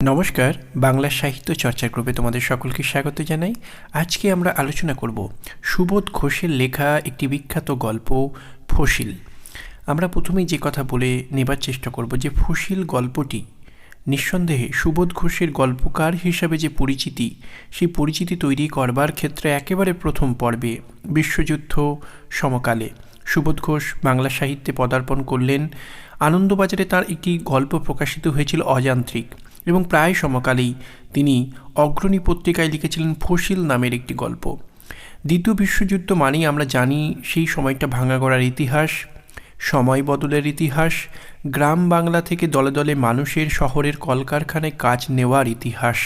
নমস্কার, বাংলা সাহিত্য চর্চা গ্রুপে তোমাদের সকলকে স্বাগত জানাই। আজকে আমরা আলোচনা করব সুবোধ ঘোষের লেখা একটি বিখ্যাত গল্প, ফসিল। আমরা প্রথমেই যে কথা বলে নেবার চেষ্টা করব যে ফসিল গল্পটি, নিঃসন্দেহে সুবোধ ঘোষের গল্পকার হিসাবে যে পরিচিতি, সেই পরিচিতি তৈরি করবার ক্ষেত্রে একেবারে প্রথম পর্বে বিশ্বযুদ্ধ সমকালে। সুবোধ ঘোষ বাংলা সাহিত্যে পদার্পণ করলেন আনন্দবাজারে তার একটি গল্প প্রকাশিত হয়েছিল অযান্ত্রিক এবং প্রায় সমকালেই তিনি অগ্রণী পত্রিকায় লিখেছিলেন ফসিল নামের একটি গল্প। দ্বিতীয় বিশ্বযুদ্ধ মানেই আমরা জানি সেই সময়টা ভাঙা গড়ার ইতিহাস, সময় বদলের ইতিহাস, গ্রাম বাংলা থেকে দলে দলে মানুষের শহরের কলকারখানায় কাজ নেওয়ার ইতিহাস,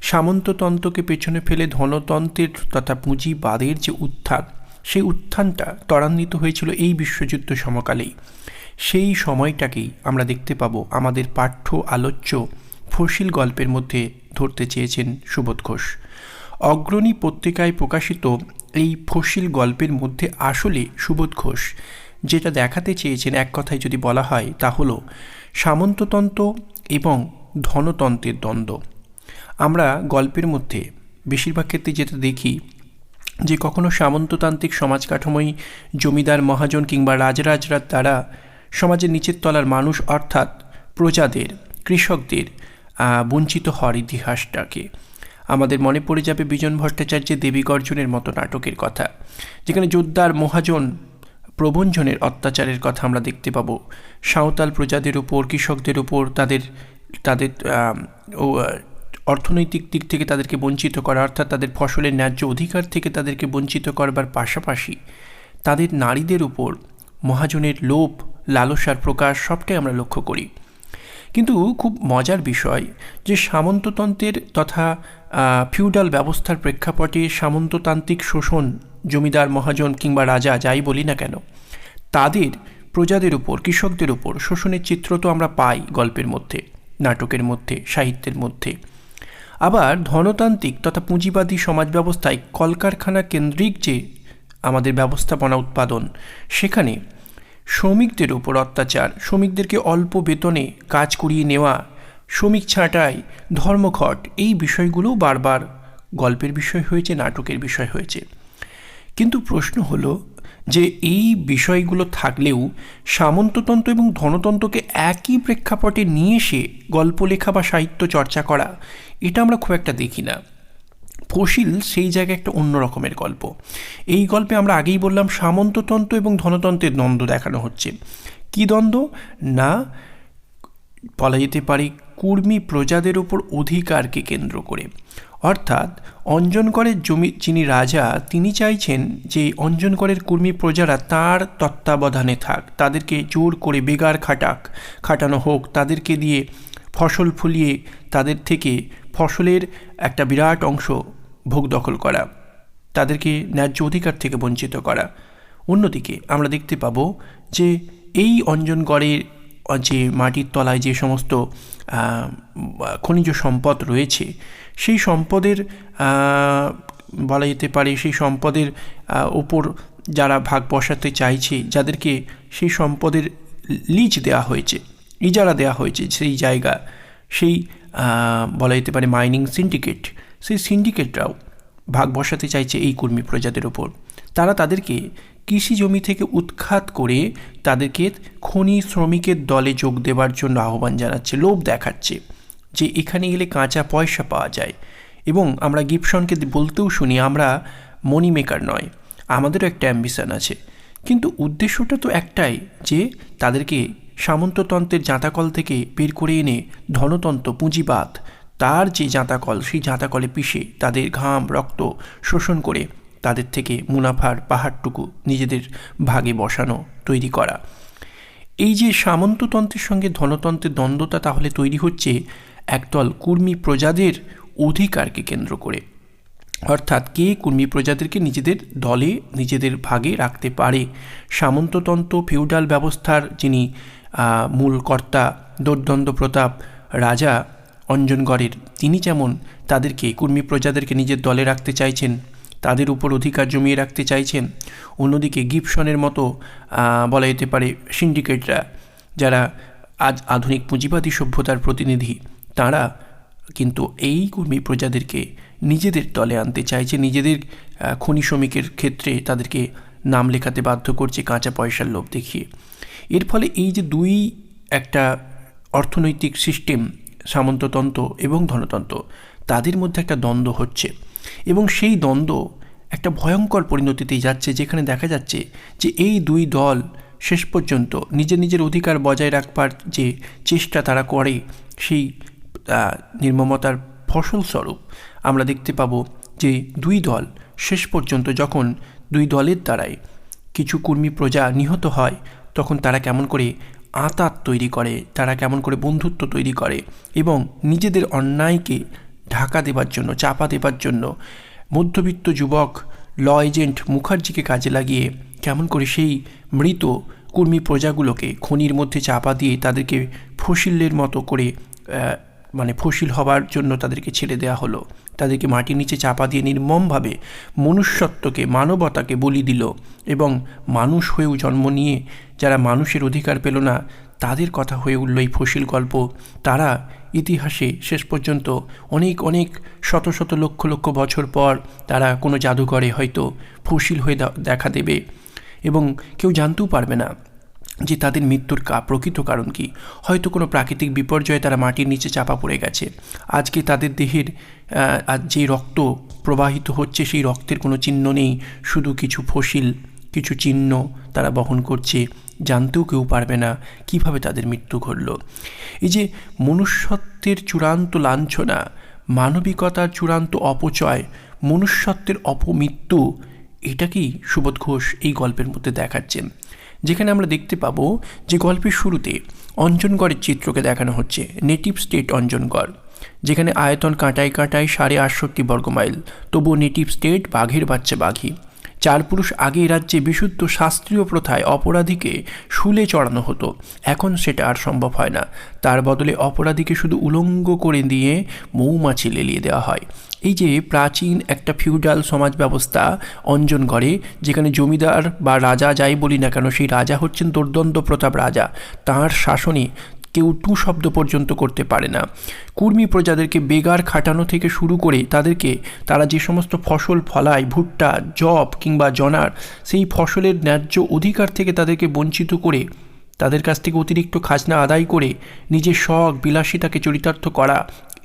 সামন্ততন্ত্রকে পেছনে ফেলে ধনতন্ত্রের তথা পুঁজিবাদের যে উত্থান, সেই উত্থানটা ত্বরান্বিত হয়েছিল এই বিশ্বযুদ্ধ সমকালেই। সেই সময়টাকেই আমরা দেখতে পাবো আমাদের পাঠ্য আলোচ্য ফসিল গল্পের মধ্যে ধরতে চেয়েছেন সুবোধ ঘোষ। অগ্রণী পত্রিকায় প্রকাশিত এই ফসিল গল্পের মধ্যে আসলে সুবোধ ঘোষ যেটা দেখাতে চেয়েছেন এক কথায় যদি বলা হয় তা হলো সামন্ততন্ত্র এবং ধনতন্ত্রের দ্বন্দ্ব। আমরা গল্পের মধ্যে বেশিরভাগ ক্ষেত্রে যেটা দেখি যে কখনো সামন্ততান্ত্রিক সমাজ কাঠামোই জমিদার মহাজন কিংবা রাজরাজরার দ্বারা সমাজের নিচের তলার মানুষ অর্থাৎ প্রজাদের, কৃষকদের বঞ্চিত হওয়ার ইতিহাসটাকে। আমাদের মনে পড়ে যাবে বিজন ভট্টাচার্যের দেবী গর্জনের মতো নাটকের কথা। যেখানে যোদ্ধার মহাজন প্রবঞ্জনের অত্যাচারের কথা আমরা দেখতে পাবো। সাঁওতাল প্রজাদের উপর, কৃষকদের উপর তাদের তাদের অর্থনৈতিক দিক থেকে তাদেরকে বঞ্চিত করা, অর্থাৎ তাদের ফসলের ন্যায্য অধিকার থেকে তাদেরকে বঞ্চিত করবার পাশাপাশি তাদের নারীদের উপর মহাজনের লোভ লালসার প্রকাশ সবটাই আমরা লক্ষ্য করি। কিন্তু খুব মজার বিষয় যে সামন্ততন্ত্রের তথা ফিউডাল ব্যবস্থার প্রেক্ষাপটে সামন্ততান্ত্রিক শোষণ, জমিদার, মহাজন কিংবা রাজা যাই বলি না কেন, তাদের, প্রজাদের উপর, কৃষকদের উপর শোষণের চিত্র তো আমরা পাই গল্পের মধ্যে, নাটকের মধ্যে, সাহিত্যের মধ্যে। আবার ধনতান্ত্রিক তথা পুঁজিবাদী সমাজ ব্যবস্থায় কলকারখানা কেন্দ্রিক যে আমাদের ব্যবস্থাপনা উৎপাদন, সেখানে শ্রমিকদের উপর অত্যাচার, শ্রমিকদেরকে অল্প বেতনে কাজ করিয়ে নেওয়া, শ্রমিক ছাঁটাই, ধর্মঘট, এই বিষয়গুলোও বারবার গল্পের বিষয় হয়েছে, নাটকের বিষয় হয়েছে। কিন্তু প্রশ্ন হলো যে এই বিষয়গুলো থাকলেও সামন্ততন্ত্র এবং ধনতন্ত্রকে একই প্রেক্ষাপটে নিয়ে এসে গল্প লেখা বা সাহিত্য চর্চা করা, এটা আমরা খুব একটা দেখি না। ফসিল সেই জায়গায় একটা অন্য রকমের গল্প। এই গল্পে আমরা আগেই বললাম সামন্ততন্ত্র এবং ধনতন্ত্রের দ্বন্দ্ব দেখানো হচ্ছে। কি দ্বন্দ্ব? না, বলা যেতে পারে কুর্মী প্রজাদের উপর অধিকারকে কেন্দ্র করে। অর্থাৎ অঞ্জনকরের জমি যিনি রাজা, তিনি চাইছেন যে অঞ্জনকরের কুর্মী প্রজারা তার তত্ত্বাবধানে থাক, তাদেরকে জোর করে বেগার খাটাক, খাটানো হোক, তাদেরকে দিয়ে ফসল ফুলিয়ে তাদের থেকে ফসলের একটা বিরাট অংশ ভোগ দখল করা, তাদেরকে ন্যায্য অধিকার থেকে বঞ্চিত করা। অন্যদিকে আমরা দেখতে পাব যে এই অঞ্জনগড়ের, যে মাটির তলায় যে সমস্ত খনিজ সম্পদ রয়েছে, সেই সম্পদের বলা যেতে পারে সেই সম্পদের ওপর যারা ভাগ বসাতে চাইছে, যাদেরকে সেই সম্পদের লিজ দেওয়া হয়েছে, ইজারা দেওয়া হয়েছে সেই জায়গা, সেই বলা যেতে পারে মাইনিং সিন্ডিকেট সেই সিন্ডিকেটরাও ভাগ বসাতে চাইছে এই কর্মী প্রজাদের ওপর। তারা তাদেরকে কৃষি জমি থেকে উৎখাত করে তাদেরকে খনি শ্রমিকের দলে যোগ দেওয়ার জন্য আহ্বান জানাচ্ছে, লোভ দেখাচ্ছে যে এখানে গেলে কাঁচা পয়সা পাওয়া যায়। এবং আমরা গিপসনকে বলতেও শুনি, আমরা মনি মেকার নয়, আমাদেরও একটা অ্যাম্বিশন আছে। কিন্তু উদ্দেশ্যটা তো একটাই যে তাদেরকে সামন্ততন্ত্রের জাঁতাকল থেকে বের করে এনে ধনতন্ত্র, পুঁজিবাদ তার যে জাঁতাকল, সেই জাঁতাকলে পিষে তাদের ঘাম, রক্ত শোষণ করে তাদের থেকে মুনাফার পাহাড়টুকু নিজেদের ভাগে বসানো, তৈরি করা। এই যে সামন্ততন্ত্রের সঙ্গে ধনতন্ত্রের দ্বন্দ্বতা তাহলে তৈরি হচ্ছে একদল কুর্মী প্রজাদের অধিকারকে কেন্দ্র করে। অর্থাৎ কে কুর্মী প্রজাদেরকে নিজেদের দলে, নিজেদের ভাগে রাখতে পারে? সামন্ততন্ত্র, ফিউডাল ব্যবস্থার যিনি মূল কর্তা দোর্দণ্ড প্রতাপ রাজা অঞ্জনগড়ের তিনি যেমন তাদেরকে, কুর্মী প্রজাদেরকে নিজের দলে রাখতে চাইছেন, তাদের উপর অধিকার জমিয়ে রাখতে চাইছেন, অন্যদিকে গিপসনের মতো বলা যেতে পারে সিন্ডিকেটরা যারা আজ আধুনিক পুঁজিবাদী সভ্যতার প্রতিনিধি, তারা কিন্তু এই কর্মী প্রজাদেরকে নিজেদের দলে আনতে চাইছে, নিজেদের খনি শ্রমিকের ক্ষেত্রে তাদেরকে নাম লেখাতে বাধ্য করছে কাঁচা পয়সার লোভ দেখিয়ে। এর ফলে এই যে দুই একটা অর্থনৈতিক সিস্টেম সামন্ততন্ত্র এবং ধনতন্ত্র। তাদের মধ্যে একটা দ্বন্দ্ব হচ্ছে এবং সেই দ্বন্দ্ব একটা ভয়ঙ্কর পরিণতিতে যাচ্ছে, যেখানে দেখা যাচ্ছে যে এই দুই দল শেষ পর্যন্ত নিজের নিজের অধিকার বজায় রাখবার যে চেষ্টা তারা করে, সেই নির্মমতার ফসলস্বরূপ আমরা দেখতে পাবো যে দুই দল শেষ পর্যন্ত যখন দুই দলের দ্বারাই কিছু কর্মী প্রজা নিহত হয়, তখন তারা কেমন করে আঁতাত তৈরি করে, তারা কেমন করে বন্ধুত্ব তৈরি করে এবং নিজেদের অন্যায়কে ঢাকা দেবার জন্য, চাপা দেবার জন্য মধ্যবিত্ত যুবক ল এজেন্ট মুখার্জিকে কাজে লাগিয়ে কেমন করে সেই মৃত কর্মী প্রজাগুলোকে খনির মধ্যে চাপা দিয়ে তাদেরকে ফসিলের মতো করে মানে ফসিল হবার জন্য তাদেরকে ছেড়ে দেওয়া হলো। তাদেরকে মাটির নিচে চাপা দিয়ে নির্মমভাবে মনুষ্যত্বকে, মানবতাকে বলি দিল এবং মানুষ হয়েও জন্ম নিয়ে যারা মানুষের অধিকার পেল না, তাদের কথা হয়ে উঠল এই ফসিল গল্প। তারা ইতিহাসে শেষ পর্যন্ত অনেক অনেক শত শত লক্ষ লক্ষ বছর পর তারা কোনো জাদুঘরে হয়তো ফসিল হয়ে দেখা দেবে এবং কেউ জানতেও পারবে না যে তাদের মৃত্যুর কা, প্রকৃত কারণ কি। হয়তো কোনো প্রাকৃতিক বিপর্যয়ে তারা মাটির নিচে চাপা পড়ে গেছে। আজকে তাদের দেহের যে রক্ত প্রবাহিত হচ্ছে সেই রক্তের কোনো চিহ্ন নেই, শুধু কিছু ফসিল কিছু চিহ্ন তারা বহন করছে, জানতেও কেউ পারবে না কীভাবে তাদের মৃত্যু ঘটল। এই যে মনুষ্যত্বের চূড়ান্ত লাঞ্ছনা, মানবিকতার চূড়ান্ত অপচয়, মনুষ্যত্বের অপমৃত্যু, এটা কি সুবোধ ঘোষ এই গল্পের মধ্যে দেখাচ্ছেন যেখানে আমরা দেখতে পাবো যে গল্পের শুরুতে অঞ্জনগড়ের চিত্রকে দেখানো হচ্ছে, নেটিভ স্টেট অঞ্জনগড়, যেখানে আয়তন কাঁটায় কাঁটায় সাড়ে আটষট্টি বর্গমাইল, তবুও নেটিভ স্টেট বাঘের বাচ্চা বাঘি। চার পুরুষ আগে রাজ্যে বিশুদ্ধ শাস্ত্রীয় প্রথায় অপরাধীকে শুলে চড়ানো হতো। এখন সেটা আর সম্ভব হয় না। তার বদলে অপরাধীকে শুধু উলঙ্গ করে দিয়ে মৌমাছি লেলিয়ে দেওয়া হয়। এই যে প্রাচীন একটা ফিউডাল সমাজ ব্যবস্থা অঞ্জনগড়ে যেখানে জমিদার বা রাজা যাই বলি না কেন, সেই রাজা হচ্ছেন দুর্দণ্ড প্রতাপ রাজা। তাঁর শাসনে কেউ টু শব্দ পর্যন্ত করতে পারে না। কুর্মী প্রজাদেরকে বেগার খাটানো থেকে শুরু করে তাদেরকে তারা যে সমস্ত ফসল ফলায়, ভুট্টা জব কিংবা জনার, সেই ফসলের ন্যায্য অধিকার থেকে তাদেরকে বঞ্চিত করে, তাদের কাছ থেকে অতিরিক্ত খাজনা আদায় করে নিজের শখ, বিলাসিতাকে চরিতার্থ করা,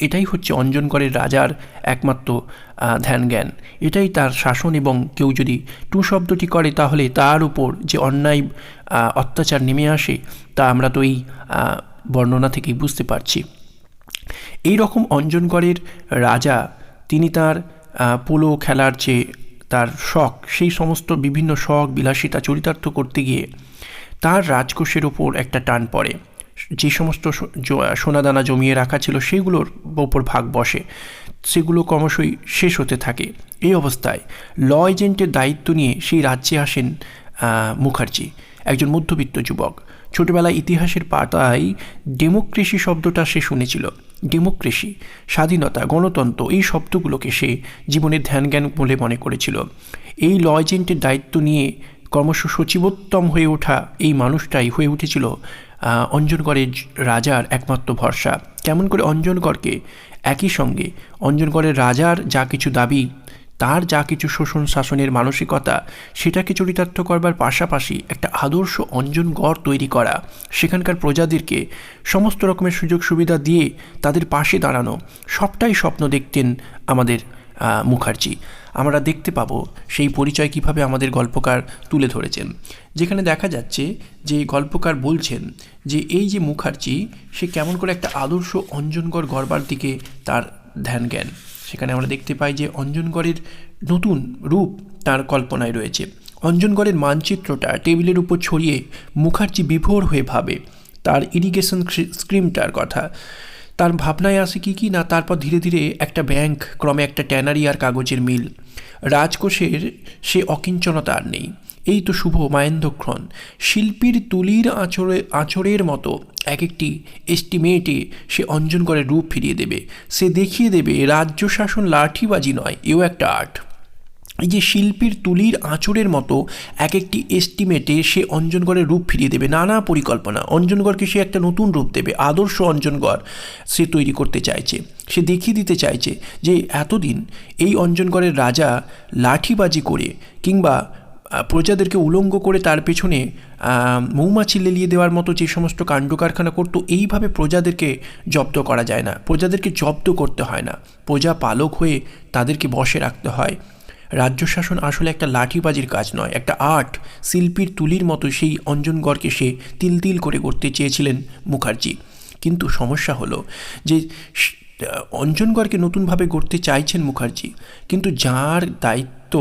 এটাই হচ্ছে অঞ্জনগড়ের রাজার একমাত্র ধ্যান জ্ঞান এটাই তার শাসন এবং কেউ যদি টু শব্দটি করে তাহলে তার উপর যে অন্যায় অত্যাচার নেমে আসে, তা আমরা তো এই বর্ণনা থেকেই বুঝতে পারছি। এই রকম অঞ্জনগড়ের রাজা, তিনি তার পোলো খেলার যে তার শখ, সেই সমস্ত বিভিন্ন শখ, বিলাসিতা চরিতার্থ করতে গিয়ে তার রাজকোষের ওপর একটা টান পড়ে। যে সমস্ত সোনাদানা জমিয়ে রাখা ছিল, সেগুলোর ওপর ভাগ বসে। সেগুলো ক্রমশই শেষ হতে থাকে। এই অবস্থায় ল এজেন্টের দায়িত্ব নিয়ে সেই রাজ্যে আসেন মুখার্জি, একজন মধ্যবিত্ত যুবক। ছোটবেলায় ইতিহাসের পাতায় ডেমোক্রেসি শব্দটা সে শুনেছিল। ডেমোক্রেসি, স্বাধীনতা, গণতন্ত্র, এই শব্দগুলোকে সে জীবনের ধ্যান জ্ঞান বলে মনে করেছিল। এই ল এজেন্টের দায়িত্ব নিয়ে ক্রমশ সচিবোত্তম হয়ে ওঠা এই মানুষটাই হয়ে উঠেছিল অঞ্জনগড়ের রাজার একমাত্র ভরসা। কেমন করে অঞ্জনগড়কে একই সঙ্গে, অঞ্জনগড়ের রাজার যা কিছু দাবি তার যা কিছু শোষণ শাসনের মানসিকতা, সেটাকে চরিতার্থ করবার পাশাপাশি একটা আদর্শ অঞ্জনগড় তৈরি করা, সেখানকার প্রজাদেরকে সমস্ত রকমের সুযোগ সুবিধা দিয়ে তাদের পাশে দাঁড়ানো, সবটাই স্বপ্ন দেখতেন আমাদের মুখার্জি। আমরা দেখতে পাবো সেই পরিচয় কীভাবে আমাদের গল্পকার তুলে ধরেছেন। যেখানে দেখা যাচ্ছে যে গল্পকার বলছেন যে, এই যে মুখার্জি, সে কেমন করে একটা আদর্শ অঞ্জনগড় গড়বার দিকে তার ধ্যান জ্ঞান। সেখানে আমরা দেখতে পাই যে অঞ্জনগড়ের নতুন রূপ তার কল্পনায় রয়েছে। অঞ্জনগড়ের মানচিত্রটা টেবিলের উপর ছড়িয়ে মুখার্জি বিভোর হয়ে ভাবে, তার ইরিগেশন স্ক্রিমটার কথা। তার ভাবনায় আসে কি কি না তারপর ধীরে ধীরে একটা ব্যাংক ক্রমে একটা ট্যানারি আর কাগজের মিল রাজকোষের সে অকিঞ্চনতা আর নেই। এই তো শুভ মায়েন্দ্রক্ষণ শিল্পীর তুলির আঁচড়ে, আঁচড়ের মতো এক একটি এস্টিমেটে সে অঞ্জনগড়ের রূপ ফিরিয়ে দেবে। সে দেখিয়ে দেবে, রাজ্য শাসন লাঠিবাজি নয়, এও একটা আর্ট। এই যে শিল্পীর তুলির আঁচড়ের মতো এক একটি এস্টিমেটে সে অঞ্জনগড়ের রূপ ফিরিয়ে দেবে, নানা পরিকল্পনা। অঞ্জনগড়কে সে একটা নতুন রূপ দেবে, আদর্শ অঞ্জনগড় সে তৈরি করতে চাইছে। সে দেখিয়ে দিতে চাইছে যে, এতদিন এই অঞ্জনগড়ের রাজা লাঠিবাজি করে কিংবা প্রজাদেরকে উলঙ্গ করে তার পেছনে মৌমাছি লেলিয়ে দেওয়ার মতো যে সমস্ত কাণ্ড কারখানা করতো, এইভাবে প্রজাদেরকে জব্দ করা যায় না। প্রজাদেরকে জব্দ করতে হয় না। প্রজা পালক হয়ে তাদেরকে বসে রাখতে হয়। রাজ্য শাসন আসলে একটা লাঠিবাজির কাজ নয়, একটা আর্ট। শিল্পীর তুলির মতো সেই অঞ্জনগড়কে সে তিল তিল করে করতে চেয়েছিলেন মুখার্জি। কিন্তু সমস্যা হলো যে অঞ্জনগড়কে নতুনভাবে গড়তে চাইছেন মুখার্জি। কিন্তু যার দায়িত্ব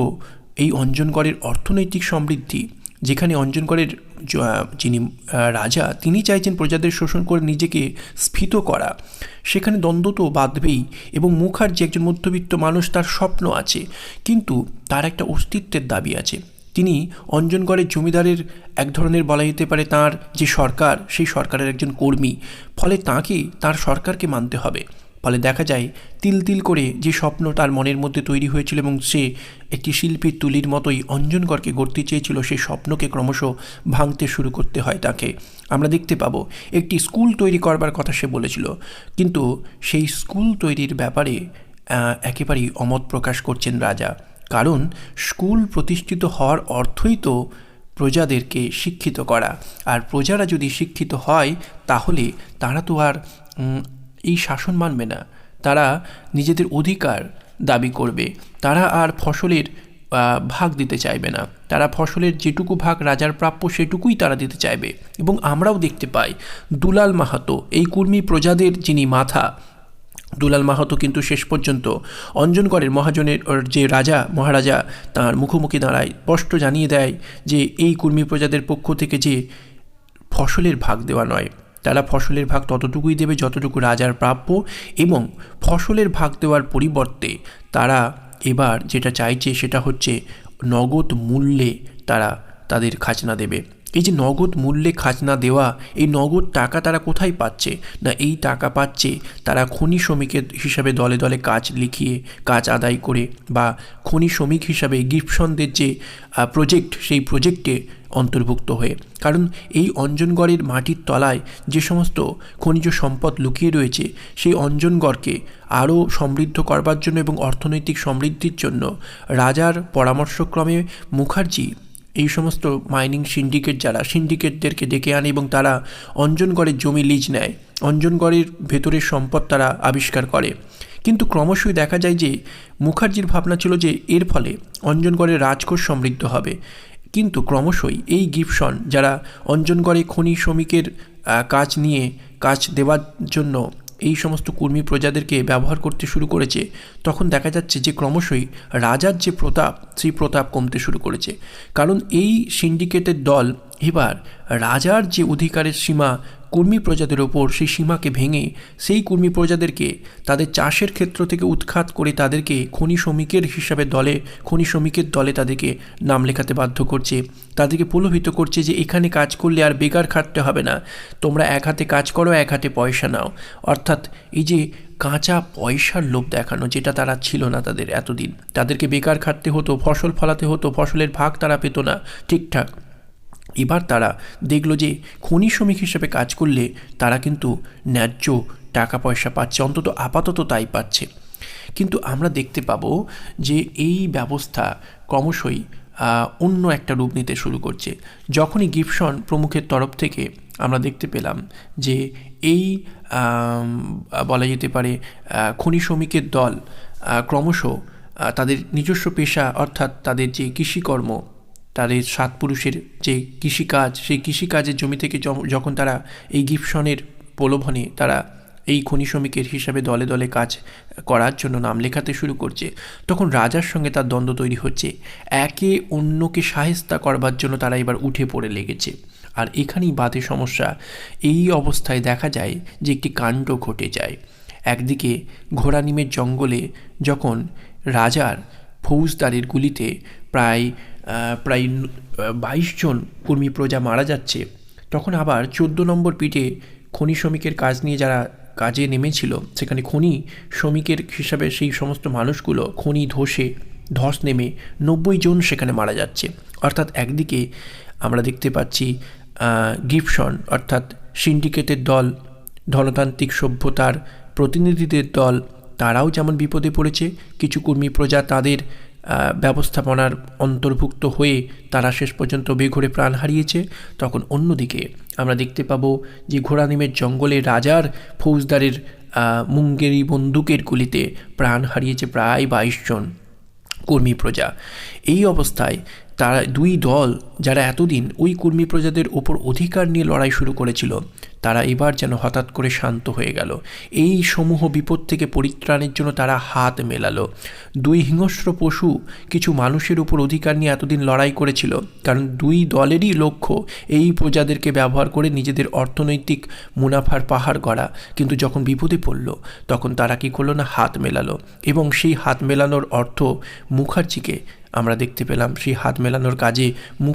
এই অঞ্জনগড়ের অর্থনৈতিক সমৃদ্ধি, যেখানে অঞ্জনগড়ের যিনি রাজা, তিনি চাইছেন প্রজাদের শোষণ করে নিজেকে স্ফীত করা। সেখানে দ্বন্দ্ব তো বাঁধবেই এবং মুখার্জি একজন মধ্যবিত্ত মানুষ তার স্বপ্ন আছে, কিন্তু তার একটা অস্তিত্বের দাবি আছে। তিনি অঞ্জনগড়ের জমিদারের এক ধরনের বলা যেতে পারে তার যে সরকার, সেই সরকারের একজন কর্মী, ফলে তাকে, তার সরকারকে মানতে হবে। ফলে দেখা যায়, তিল তিল করে যে স্বপ্ন তার মনের মধ্যে তৈরি হয়েছিল এবং সে একটি শিল্পীর তুলির মতোই অঞ্জনগড়কে গড়তে চেয়েছিল সেই স্বপ্নকে ক্রমশ ভাঙতে শুরু করতে হয় তাকে। আমরা দেখতে পাবো, একটি স্কুল তৈরি করবার কথা সে বলেছিল, কিন্তু সেই স্কুল তৈরির ব্যাপারে একেবারেই অমত প্রকাশ করছেন রাজা। কারণ স্কুল প্রতিষ্ঠিত হওয়ার অর্থই তো প্রজাদেরকে শিক্ষিত করা। আর প্রজারা যদি শিক্ষিত হয়, তাহলে তারা তো আর এই শাসন মানবে না। তারা নিজেদের অধিকার দাবি করবে। তারা আর ফসলের ভাগ দিতে চাইবে না। তারা ফসলের যেটুকু ভাগ রাজার প্রাপ্য সেটুকুই তারা দিতে চাইবে। এবং আমরাও দেখতে পাই, দুলাল মাহাতো, এই কুর্মী প্রজাদের যিনি মাথা, দুলাল মাহাতো কিন্তু শেষ পর্যন্ত অঞ্জনগড়ের মহাজনের যে রাজা, মহারাজা, তার মুখোমুখি দাঁড়ায়, স্পষ্ট জানিয়ে দেয় যে, এই কুর্মী প্রজাদের পক্ষ থেকে যে ফসলের ভাগ দেওয়া নয়। তারা ফসলের ভাগ ততটুকুই দেবে যতটুকু রাজার প্রাপ্য এবং ফসলের ভাগ দেওয়ার পরিবর্তে তারা এবার যেটা চাইছে সেটা হচ্ছে নগদ মূল্যে তারা তাদের খাজনা দেবে। এই যে নগদ মূল্যে খাজনা দেওয়া, এই নগদ টাকা তারা কোথায় পাচ্ছে? না এই টাকা পাচ্ছে তারা খনি শ্রমিকের হিসাবে দলে দলে কাজ লিখিয়ে, কাজ আদায় করে বা খনি শ্রমিক হিসাবে গিফসনদের যে প্রজেক্ট সেই প্রজেক্টে অন্তর্ভুক্ত হয়ে। কারণ এই অঞ্জনগড়ের মাটির তলায় যে সমস্ত খনিজ সম্পদ লুকিয়ে রয়েছে, সেই অঞ্জনগড়কে আরও সমৃদ্ধ করবার জন্য এবং অর্থনৈতিক সমৃদ্ধির জন্য রাজার পরামর্শক্রমে মুখার্জি এই সমস্ত মাইনিং সিন্ডিকেট যারা সিন্ডিকেটদেরকে ডেকে আনে এবং তারা অঞ্জনগড়ের জমি লিজ নেয়। অঞ্জনগড়ের ভেতরের সম্পদ তারা আবিষ্কার করে। কিন্তু ক্রমশই দেখা যায় যে, মুখার্জির ভাবনা ছিল যে, এর ফলে অঞ্জনগড়ের রাজকোষ সমৃদ্ধ হবে। কিন্তু ক্রমশই এই গিফসন যারা অঞ্জনগড়ে খনি শ্রমিকের কাজ নিয়ে কাজ দেওয়ার জন্য এই সমস্ত কর্মী প্রজাদেরকে ব্যবহার করতে শুরু করেছে। তখন দেখা যাচ্ছে যে ক্রমশই রাজার যে প্রতাপ, সেই প্রতাপ কমতে শুরু করেছে। কারণ এই সিন্ডিকেটের দল এবার রাজার যে অধিকারের সীমা কর্মী প্রজাদের ওপর সেই সীমাকে ভেঙে, সেই কর্মী প্রজাদেরকে তাদের চাষের ক্ষেত্র থেকে উৎখাত করে তাদেরকে খনি শ্রমিকের হিসাবে দলে, খনি শ্রমিকের দলে তাদেরকে নাম লেখাতে বাধ্য করছে। তাদেরকে প্রলোভিত করছে যে এখানে কাজ করলে আর বেকার খাটতে হবে না। তোমরা এক হাতে কাজ করো, এক হাতে পয়সা নাও। অর্থাৎ এই যে কাঁচা পয়সার লোভ দেখানো, যেটা তারা ছিল না তাদের এতদিন। তাদেরকে বেকার খাটতে হতো, ফসল ফলাতে হতো, ফসলের ভাগ তারা পেত না। ঠিকঠাক। এবার তারা দেখল যে খনি শ্রমিক হিসেবে কাজ করলে তারা কিন্তু ন্যায্য টাকা পয়সা পাচ্ছে, অন্তত আপাতত তাই পাচ্ছে। কিন্তু আমরা দেখতে পাবো যে এই ব্যবস্থা ক্রমশই অন্য একটা রূপ নিতে শুরু করছে। যখনই গিফসন প্রমুখের তরফ থেকে আমরা দেখতে পেলাম যে এই বলা যেতে পারে খনি শ্রমিকের দল ক্রমশ তাদের নিজস্ব পেশা অর্থাৎ তাদের যে কৃষিকর্ম তাদের সাত পুরুষের যে কৃষিকাজ, সেই কৃষিকাজের জমি থেকে যখন তারা এই গিফসনের প্রলোভনে তারা এই খনি শ্রমিকের হিসাবে দলে দলে কাজ করার জন্য নাম লেখাতে শুরু করছে, তখন রাজার সঙ্গে তার দ্বন্দ্ব তৈরি হচ্ছে। একে অন্যকে সাহেস্তা করবার জন্য তারা এবার উঠে পড়ে লেগেছে। আর এখানেই বাদে সমস্যা। এই অবস্থায় দেখা যায় যে একটি কাণ্ড ঘটে যায়। একদিকে ঘোড়ানিমের জঙ্গলে যখন রাজার ফৌজদারের গুলিতে প্রায় প্রায় বাইশ জন কর্মী প্রজা মারা যাচ্ছে। তখন আবার চোদ্দ নম্বর পিঠে খনি শ্রমিকের কাজ নিয়ে যারা কাজে নেমেছিল সেখানে খনি শ্রমিকের হিসাবে সেই সমস্ত মানুষগুলো খনি ধসে ধস নেমে নব্বই জন সেখানে মারা যাচ্ছে। অর্থাৎ একদিকে আমরা দেখতে পাচ্ছি আহ, গিবসন অর্থাৎ সিন্ডিকেটের দল ধনতান্ত্রিক সভ্যতার প্রতিনিধিদের দল তারাও যেমন বিপদে পড়েছে কিছু কর্মী প্রজা তাদের ব্যবস্থাপনার অন্তর্ভুক্ত হয়ে তারা শেষ পর্যন্ত বেঘরে প্রাণ হারিয়েছে, তখন অন্যদিকে আমরা দেখতে পাবো যে ঘোড়ানিমের জঙ্গলে রাজার ফৌজদারের মুঙ্গেরি বন্দুকের গুলিতে প্রাণ হারিয়েছে প্রায় বাইশ জন কর্মী প্রজা। এই অবস্থায় তারা দুই দল যারা এতদিন ওই কর্মী প্রজাদের ওপর অধিকার নিয়ে লড়াই শুরু করেছিল, তারা এবার যেন হঠাৎ করে শান্ত হয়ে গেল। এই সমূহ বিপদ থেকে পরিত্রাণের জন্য তারা হাত মেলালো। দুই হিংস্র পশু কিছু মানুষের উপর অধিকার নিয়ে এতদিন লড়াই করেছিল, কারণ দুই দলেরই লক্ষ্য এই প্রজাদেরকে ব্যবহার করে নিজেদের অর্থনৈতিক মুনাফার পাহাড় গড়া। কিন্তু যখন বিপদে পড়ল, তখন তারা কী করল না, হাত মেলালো। এবং সেই হাত মেলানোর অর্থ মুখার্জিকে আমরা দেখতে পেলাম। সেই হাত মেলানোর কাজে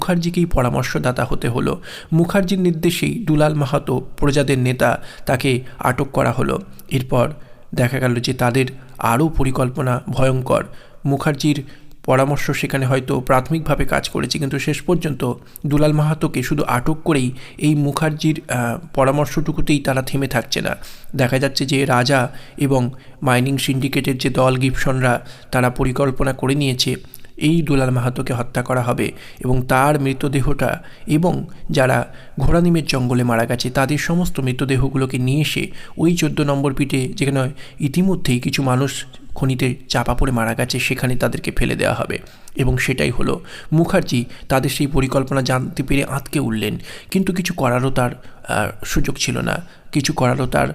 মুখার্জিকেই পরামর্শদাতা হতে হলো। মুখার্জির নির্দেশেই দুলাল মাহাতো প্রজাদের নেতা তাকে আটক করা হলো। এরপর দেখা গেল যে তাদের আরও পরিকল্পনা ভয়ঙ্কর। মুখার্জির পরামর্শ সেখানে হয়তো প্রাথমিকভাবে কাজ করেছে, কিন্তু শেষ পর্যন্ত দুলাল মাহাতোকে শুধু আটক করেই এই মুখার্জির পরামর্শটুকুতেই তারা থেমে থাকছে না। দেখা যাচ্ছে যে রাজা এবং মাইনিং সিন্ডিকেটের যে দল গিবসনরা, তারা পরিকল্পনা করে নিয়েছে এই দুলাল মাহাতোকে হত্যা করা হবে এবং তার মৃতদেহটা এবং যারা ঘোড়ানিমের জঙ্গলে মারা গেছে, তাদের সমস্ত মৃতদেহগুলোকে নিয়ে এসে ওই চোদ্দ নম্বর পিঠে, যেখানে ইতিমধ্যেই কিছু মানুষ খনিতে চাপা পড়ে মারা গেছে, সেখানে তাদেরকে ফেলে দেওয়া হবে। এবং সেটাই হলো মুখার্জি তাদের সেই পরিকল্পনা জানতে পেরে আঁতকে উঠলেন। কিন্তু কিছু করারও তার সুযোগ ছিল না। কিছু করারও তার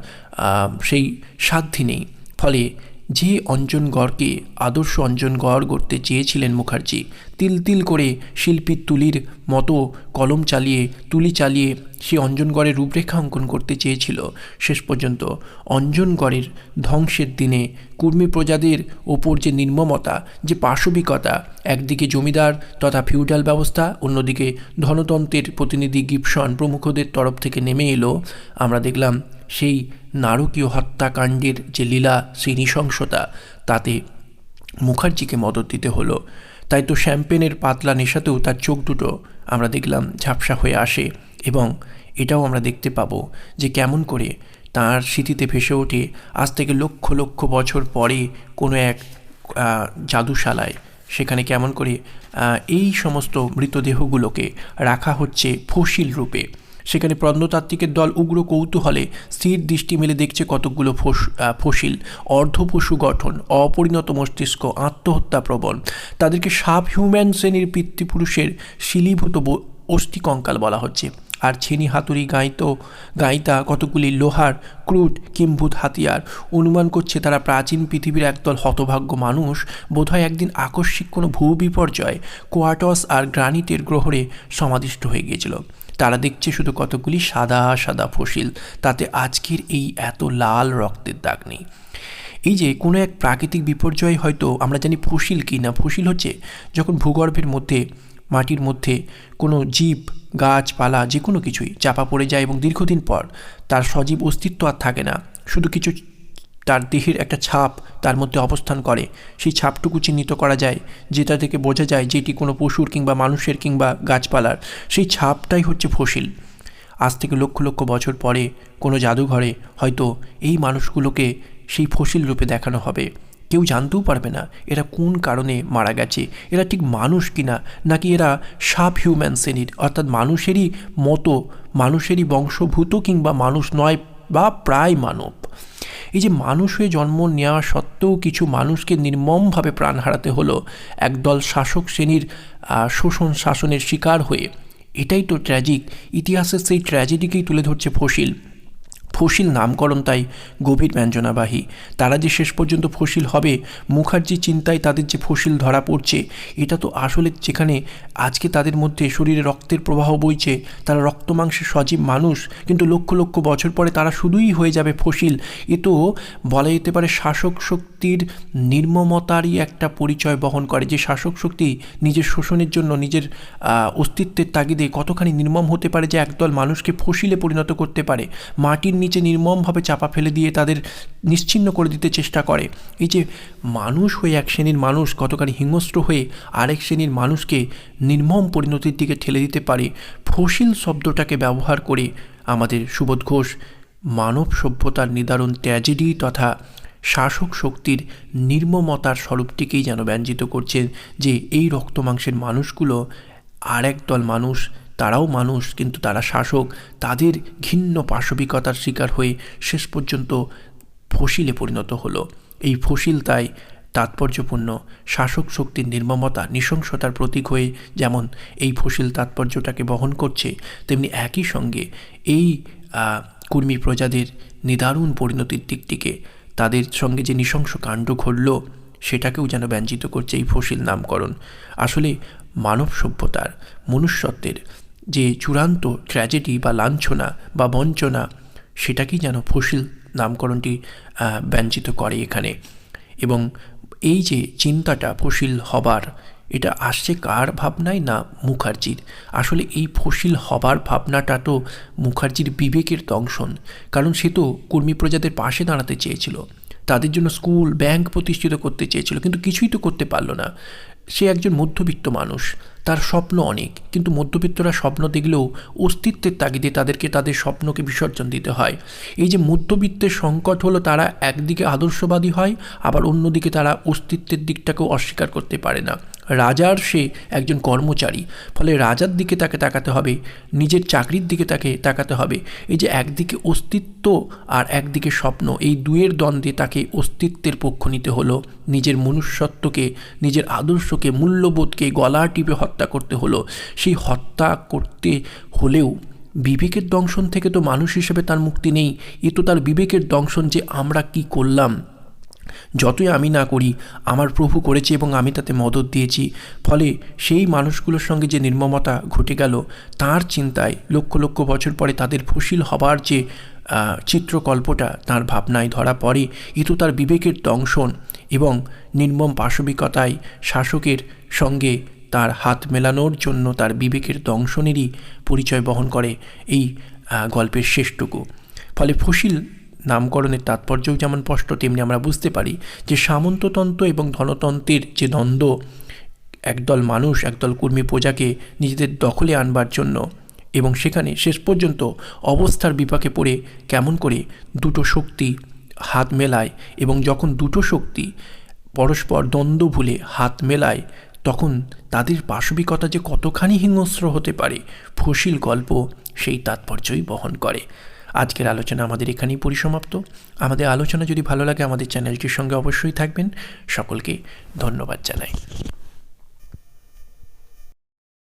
সেই সাধ্যি নেই। ফলে যে অঞ্জনগড়কে আদর্শ অঞ্জনগড় গড়তে চেয়েছিলেন মুখার্জি, তিল তিল করে শিল্পীর তুলির মতো কলম চালিয়ে, তুলি চালিয়ে সে অঞ্জনগড়ের রূপরেখা অঙ্কন করতে চেয়েছিল। শেষ পর্যন্ত অঞ্জনগড়ের ধ্বংসের দিনে কুর্মী প্রজাদের ওপর যে নির্মমতা, যে পাশবিকতা একদিকে জমিদার তথা ফিউডাল ব্যবস্থা, অন্যদিকে ধনতন্ত্রের প্রতিনিধি গিবসন প্রমুখদের তরফ থেকে নেমে এলো। আমরা দেখলাম সেই নারকীয় হত্যাকাণ্ডের যে লীলা সেই নৃশংসতা, তাতে মুখার্জিকে মদত দিতে হলো। তাই তো শ্যাম্পেনের পাতলা নেশাতেও তার চোখ দুটো আমরা দেখলাম ঝাপসা হয়ে আসে এবং এটাও আমরা দেখতে পাবো যে কেমন করে তার স্মৃতিতে ভেসে ওঠে আজ থেকে লক্ষ লক্ষ বছর পরে কোনো এক জাদুশালায়। সেখানে কেমন করে এই সমস্ত মৃতদেহগুলোকে রাখা হচ্ছে ফসিল রূপে। সেখানে প্রত্নতাত্ত্বিকের দল উগ্র কৌতূহলে স্থির দৃষ্টি মেলে দেখছে কতকগুলো ফসিল। অর্ধপশু গঠন, অপরিণত মস্তিষ্ক, আত্মহত্যা প্রবণ তাদেরকে সাব হিউম্যান শ্রেণির পিতৃপুরুষের শিলীভূত ব- অস্থি কঙ্কাল বলা হচ্ছে। আর ছেনি হাতুড়ি গাইত গাইতা কতগুলি লোহার, ক্রুট, কিম্ভূত হাতিয়ার। অনুমান করছে তারা প্রাচীন পৃথিবীর একদল হতভাগ্য মানুষ। বোধহয় একদিন আকস্মিক কোনো ভূ বিপর্যয় কোয়াটস আর গ্রানিটের গ্রহরে সমাদিষ্ট হয়ে গিয়েছিল। তারা দেখছে শুধু কতগুলি সাদা সাদা ফসিল, তাতে আজকের এই এত লাল রক্তের দাগ নেই। এই যে কোনো এক প্রাকৃতিক বিপর্যয় হয়তো আমরা জানি ফসিল কি না? ফসিল হচ্ছে যখন ভূগর্ভের মধ্যে, মাটির মধ্যে কোনো জীব, গাছপালা যে কোনো কিছুই চাপা পড়ে যায় এবং দীর্ঘদিন পর তার সজীব অস্তিত্ব আর থাকে না। শুধু কিছু তার দেহের একটা ছাপ তার মধ্যে অবস্থান করে। সেই ছাপটুকু চিহ্নিত করা যায়, যেটা থেকে বোঝা যায় যে এটি কোনো পশুর কিংবা মানুষের কিংবা গাছপালার। সেই ছাপটাই হচ্ছে ফসিল। আজ থেকে লক্ষ লক্ষ বছর পরে কোনো জাদুঘরে হয়তো এই মানুষগুলোকে সেই ফসিল রূপে দেখানো হবে। কেউ জানতেও পারবে না এরা কোন কারণে মারা গেছে। এরা ঠিক মানুষ কিনা নাকি এরা সাব হিউম্যান শ্রেণির? অর্থাৎ মানুষেরই মতো, মানুষেরই বংশভূত কিংবা মানুষ নয় বা প্রায় মানব। এই যে মানুষ হয়ে জন্ম নেওয়া সত্ত্বেও কিছু মানুষকে নির্মমভাবে প্রাণ হারাতে হলো একদল শাসক শ্রেণির শোষণ শাসনের শিকার হয়ে। এটাই তো ট্র্যাজিক ইতিহাসের সেই ট্র্যাজেডিকেই তুলে ধরছে ফসিল। ফসিল নামকরণ তাই গভীর ব্যঞ্জনাবাহী। তারা যে শেষ পর্যন্ত ফসিল হবে, মুখার্জি চিন্তায় তাদের যে ফসিল ধরা পড়ছে, এটা তো আসলে যেখানে আজকে তাদের মধ্যে শরীরে রক্তের প্রবাহ বইছে, তারা রক্ত মাংসের সজীব মানুষ, কিন্তু লক্ষ লক্ষ বছর পরে তারা শুধুই হয়ে যাবে ফসিল। এ তো বলা যেতে পারে শাসক শক্তির নির্মমতারই একটা পরিচয় বহন করে, যে শাসক শক্তি নিজের শোষণের জন্য, নিজের অস্তিত্বের তাগিদে কতখানি নির্মম হতে পারে যে একদল মানুষকে ফসিলে পরিণত করতে পারে। মাটির নিচে নির্মমভাবে চাপা ফেলে দিয়ে তাদের নিশ্চিন্ন করে দিতে চেষ্টা করে। এই যে মানুষ হয়ে এক শ্রেণির মানুষ, কতখানি হিংস্র হয়ে আরেক শ্রেণির মানুষকে নির্মম পরিণতির দিকে ঠেলে দিতে পারে, ফসিল শব্দটাকে ব্যবহার করে আমাদের সুবোধ ঘোষ মানব সভ্যতার নিদারুণ ট্র্যাজেডি তথা শাসক শক্তির নির্মমতার স্বরূপটিকেই যেন ব্যঞ্জিত করছেন যে এই রক্তমাংসের মানুষগুলো আর এক দল মানুষ তারাও মানুষ, কিন্তু তারা শাসক। তাদের ঘিন্ন পাশবিকতার শিকার হয়ে শেষ পর্যন্ত ফসিলে পরিণত হলো। এই ফসিল তাই তাৎপর্যপূর্ণ। শাসক শক্তির নির্মমতা, নৃশংসতার প্রতীক হয়ে যেমন এই ফসিল তাৎপর্যটাকে বহন করছে, তেমনি একই সঙ্গে এই কুর্মী প্রজাদের নিদারুণ পরিণতির দিকটিকে, তাদের সঙ্গে যে নৃশংস কাণ্ড ঘটল, সেটাকেও যেন ব্যঞ্জিত করছে এই ফসিল নামকরণ। আসলে মানব সভ্যতার, মনুষ্যত্বের যে চূড়ান্ত ট্র্যাজেডি বা লাঞ্ছনা বা বঞ্চনা, সেটাকেই যেন ফসিল নামকরণটি ব্যঞ্চিত করে এখানে। এবং এই যে চিন্তাটা ফসিল হবার, এটা আসছে কার ভাবনায় না মুখার্জির? আসলে এই ফসিল হবার ভাবনাটা তো মুখার্জির বিবেকের দংশন। কারণ সে তো কর্মী প্রজাদের পাশে দাঁড়াতে চেয়েছিল। তাদের জন্য স্কুল, ব্যাংক প্রতিষ্ঠিত করতে চেয়েছিল, কিন্তু কিছুই তো করতে পারল না। সে একজন মধ্যবিত্ত মানুষ, তার স্বপ্ন অনেক, কিন্তু মধ্যবিত্তরা স্বপ্ন দেখলেও অস্তিত্বের তাগিদে তাদেরকে তাদের স্বপ্নকে বিসর্জন দিতে হয়। এই যে মধ্যবিত্তের সংকট হলো, তারা একদিকে আদর্শবাদী হয়, আবার অন্যদিকে তারা অস্তিত্বের দিকটাকেও অস্বীকার করতে পারে না। রাজার সে একজন কর্মচারী। ফলে রাজার দিকে তাকে তাকাতে হবে, নিজের চাকরির দিকে তাকে তাকাতে হবে। এই যে একদিকে অস্তিত্ব আর একদিকে স্বপ্ন, এই দুয়ের দ্বন্দ্বে তাকে অস্তিত্বের পক্ষ নিতে হলো। নিজের মনুষ্যত্বকে, নিজের আদর্শকে, মূল্যবোধকে গলা টিপে হত্যা করতে হলো। সেই হত্যা করতে হলেও বিবেকের দংশন থেকে তো মানুষ হিসেবে তার মুক্তি নেই। এ তো তার বিবেকের দংশন যে আমরা কি করলাম। যতই আমি না করি, আমার প্রভু করেছে এবং আমি তাতে মদত দিয়েছি। ফলে সেই মানুষগুলোর সঙ্গে যে নির্মমতা ঘটে গেল, তার চিন্তায় লক্ষ লক্ষ বছর পরে তাদের ফসিল হবার যে চিত্রকল্পটা তার ভাবনায় ধরা পড়ে, এ তো তার বিবেকের দংশন এবং নির্মম পাশবিকতায় শাসকের সঙ্গে তার হাত মেলানোর জন্য তার বিবেকের দংশনেরই পরিচয় বহন করে এই গল্পের শেষটুকু। ফলে ফসিল নামকরণের তাৎপর্যও যেমন স্পষ্ট, তেমনি আমরা বুঝতে পারি যে সামন্ততন্ত্র এবং ধনতন্ত্রের যে দ্বন্দ্ব, একদল মানুষ, একদল কর্মী প্রজাকে নিজেদের দখলে আনবার জন্য এবং সেখানে শেষ পর্যন্ত অবস্থার বিপাকে পড়ে কেমন করে দুটো শক্তি হাত মেলায় এবং যখন দুটো শক্তি পরস্পর দ্বন্দ্ব ভুলে হাত মেলায়, তখন তাদের পাশবিকতা যে কতখানি হিংস্র হতে পারে, ফসিল গল্প সেই তাৎপর্যই বহন করে। আজকের আলোচনা আমাদের এখানেই পরিসমাপ্ত। আমাদের আলোচনা যদি ভালো লাগে আমাদের চ্যানেলটির সঙ্গে অবশ্যই থাকবেন। সকলকে ধন্যবাদ জানাই।